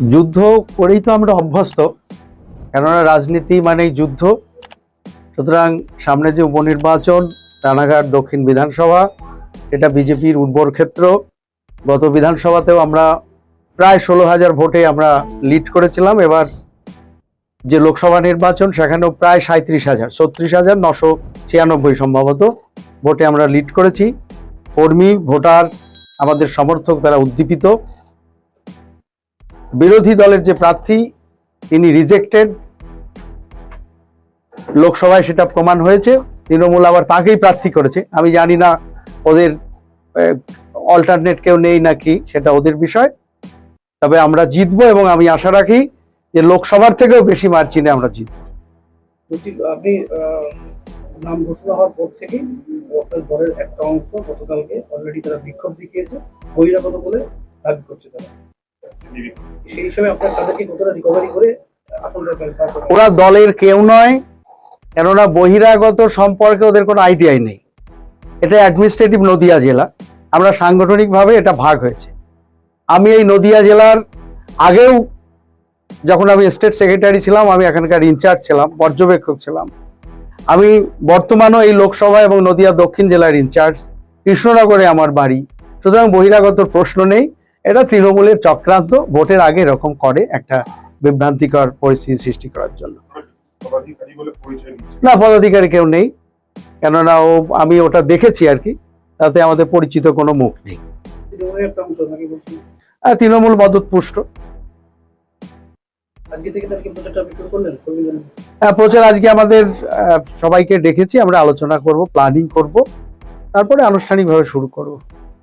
যুদ্ধ করেই তো আমরা অভ্যস্ত। কেননা রাজনীতি মানেই যুদ্ধ। সুতরাং সামনে যে উপনির্বাচন, রানাঘাট দক্ষিণ বিধানসভা, এটা বিজেপির উর্বর ক্ষেত্র। গত বিধানসভাতেও আমরা প্রায় ষোলো হাজার ভোটে আমরা লিড করেছিলাম। এবার যে লোকসভা নির্বাচন, সেখানেও প্রায় সাঁত্রিশ হাজার, ছত্রিশ হাজার নশো ছিয়ানব্বই সম্ভবত ভোটে আমরা লিড করেছি। কর্মী, ভোটার, আমাদের সমর্থক তারা উদ্দীপিত। বিরোধী দলের যে প্রার্থী, তিনি রিজেক্টেড লোকসভায় সেটা প্রমাণ হয়েছে। তৃণমূল আবার তাকেই প্রার্থী করেছে। আমি জানি না ওদের অল্টারনেট কেউ নেই নাকি, সেটা ওদের বিষয়। তবে আমরা জিতবো এবং আমি আশা রাখি যে লোকসভার থেকেও বেশি মার্জিনে আমরা জিতবো। আপনি নাম ঘোষণা হওয়ার পর তারা বিক্ষোভ দেখিয়েছে। বহিরাগত বলে দাবি করছে তারা। ওরা দলের কেউ নয়, কেননা বহিরাগত সম্পর্কে ওদের কোনো আইডিয়াই নেই। এটা অ্যাডমিনিস্ট্রেটিভ নদিয়া জেলা। আমরা সাংগঠনিকভাবে এটা ভাগ হয়েছে। আমি এই নদিয়া জেলার আগেও যখন আমি স্টেট সেক্রেটারি ছিলাম, আমি এখানকার ইনচার্জ ছিলাম, পর্যবেক্ষক ছিলাম। আমি বর্তমানও এই লোকসভা এবং নদিয়া দক্ষিণ জেলার ইনচার্জ কৃষ্ণনগরে আমার বাড়ি। সুতরাং বহিরাগত প্রশ্ন নেই। এটা তৃণমূলের চক্রান্ত ভোটের আগে এরকম করে একটা বিভ্রান্তিকর পরিস্থিতি সৃষ্টি করার জন্য। না পদাধিকারী কেউ নেই কেননা ও আমি ওটা দেখেছি আর কি তাতে আমাদের পরিচিত কোনো মুখ নেই। তৃণমূল মদতপুষ্ট? হ্যাঁ, প্রচার আজকে আমাদের সবাইকে ডেকেছি আমরা আলোচনা করব প্ল্যানিং করব তারপরে আনুষ্ঠানিকভাবে শুরু করব।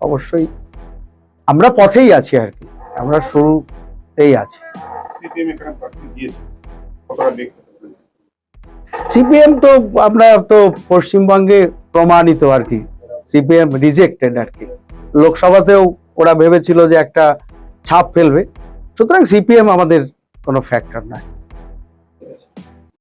অবশ্যই আমরা পথেই আছি আর কি। আমরা শুরুতেই আছি। সিপিএম তো আমরা তো পশ্চিমবঙ্গে প্রমাণিত আর কি। সিপিএম রিজেক্টেড আর কি। লোকসভাতেও ওরা ভেবেছিল যে একটা ছাপ ফেলবে। সুতরাং সিপিএম আমাদের কোনো ফ্যাক্টর নয়